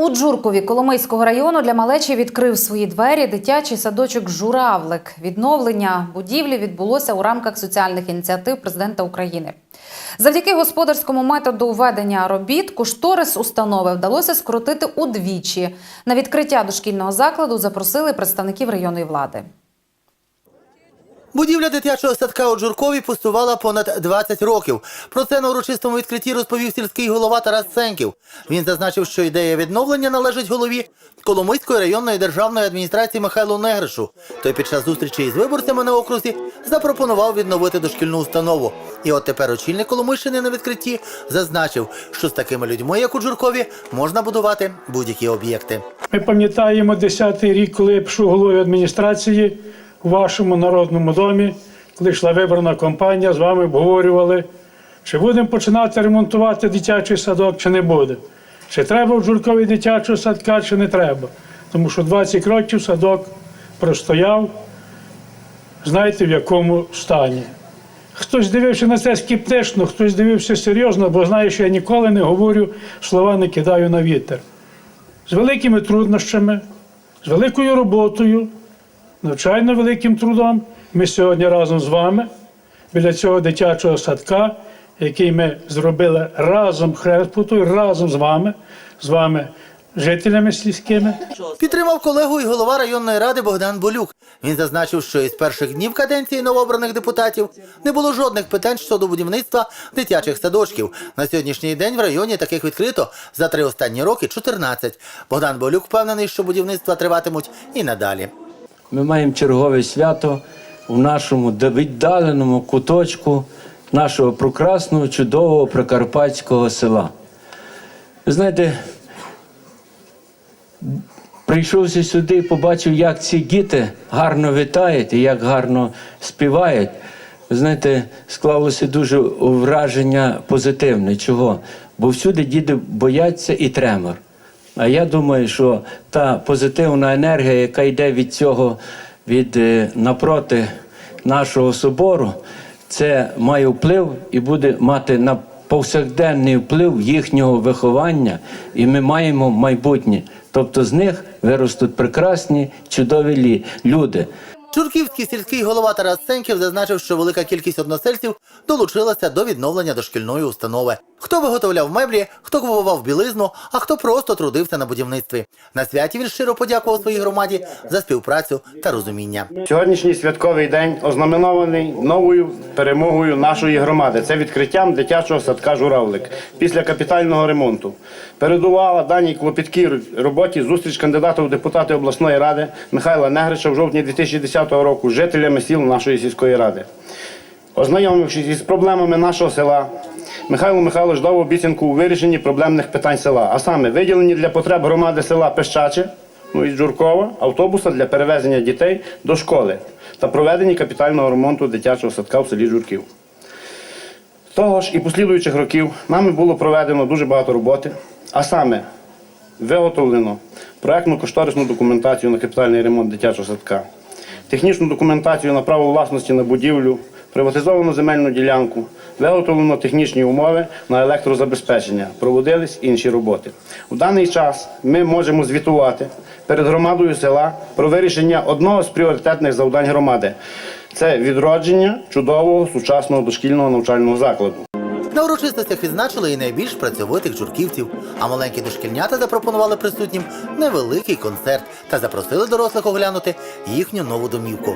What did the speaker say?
У Джуркові Коломийського району для малечі відкрив свої двері дитячий садочок Журавлик. Відновлення будівлі відбулося у рамках соціальних ініціатив президента України. Завдяки господарському методу ведення робіт кошторис установи вдалося скоротити удвічі. На відкриття дошкільного закладу запросили представників районної влади. Будівля дитячого садка у Джуркові пустувала понад 20 років. Про це на урочистому відкритті розповів сільський голова Тарас Ценків. Він зазначив, що ідея відновлення належить голові Коломийської районної державної адміністрації Михайлу Негришу. Той під час зустрічі із виборцями на окрузі запропонував відновити дошкільну установу. І от тепер очільник Коломийщини на відкритті зазначив, що з такими людьми, як у Джуркові, можна будувати будь-які об'єкти. Ми пам'ятаємо 10-й рік, коли я пішов головою адміністрації у вашому народному домі, коли йшла виборна кампанія, з вами обговорювали, чи будемо починати ремонтувати дитячий садок, чи не будемо. Чи треба в Журкові дитячого садка, чи не треба. Тому що 20 років садок простояв, знаєте, в якому стані. Хтось дивився на це скептично, хтось дивився серйозно, бо знає, що я ніколи не говорю, слова не кидаю на вітер з великими труднощами, з великою роботою, навчально великим трудом. Ми сьогодні разом з вами біля цього дитячого садка, який ми зробили разом хреспутою, разом з вами, з вами, жителями сільськими. Підтримав колегу і голова районної ради Богдан Болюк. Він зазначив, що із перших днів каденції новообраних депутатів не було жодних питань щодо будівництва дитячих садочків. На сьогоднішній день в районі таких відкрито за три останні роки 14. Богдан Болюк впевнений, що будівництва триватимуть і надалі. Ми маємо чергове свято в нашому віддаленому куточку нашого прекрасного, чудового прикарпатського села. Ви знаєте, прийшовся сюди побачив, як ці діти гарно вітають і як гарно співають. Ви знаєте, склалося дуже враження позитивне. Чого? Бо всюди діти бояться і тремор. А я думаю, що та позитивна енергія, яка йде від цього, від е, напроти нашого собору, це має вплив і буде мати на повсякденний вплив їхнього виховання, і ми маємо майбутнє. Тобто з них виростуть прекрасні, чудові люди. Чурківський сільський голова Тарас Ценків зазначив, що велика кількість односельців долучилася до відновлення дошкільної установи. Хто виготовляв меблі, хто купував білизну, а хто просто трудився на будівництві. На святі він щиро подякував своїй громаді за співпрацю та розуміння. Сьогоднішній святковий день ознаменований новою перемогою нашої громади. Це відкриттям дитячого садка Журавлик після капітального ремонту. Передувала даній клопіткій роботі зустріч кандидата у депутати обласної ради Михайла Негрича в жовтні 2010 року жителями сіл нашої сільської ради. Ознайомившись із проблемами нашого села, Михайло Михайлович дав обіцянку у вирішенні проблемних питань села, а саме виділені для потреб громади села Пещаче, ну і Джуркова, автобуса для перевезення дітей до школи та проведення капітального ремонту дитячого садка в селі Журків. Того ж і послідуючих років нами було проведено дуже багато роботи, а саме виготовлено проектну кошторисну документацію на капітальний ремонт дитячого садка, технічну документацію на право власності на будівлю, приватизовано земельну ділянку, виготовлено технічні умови на електрозабезпечення, проводились інші роботи. У даний час ми можемо звітувати перед громадою села про вирішення одного з пріоритетних завдань громади це відродження чудового сучасного дошкільного навчального закладу. На урочистостях відзначили і найбільш працьовитих журківців, а маленькі дошкільнята запропонували присутнім невеликий концерт та запросили дорослих оглянути їхню нову домівку.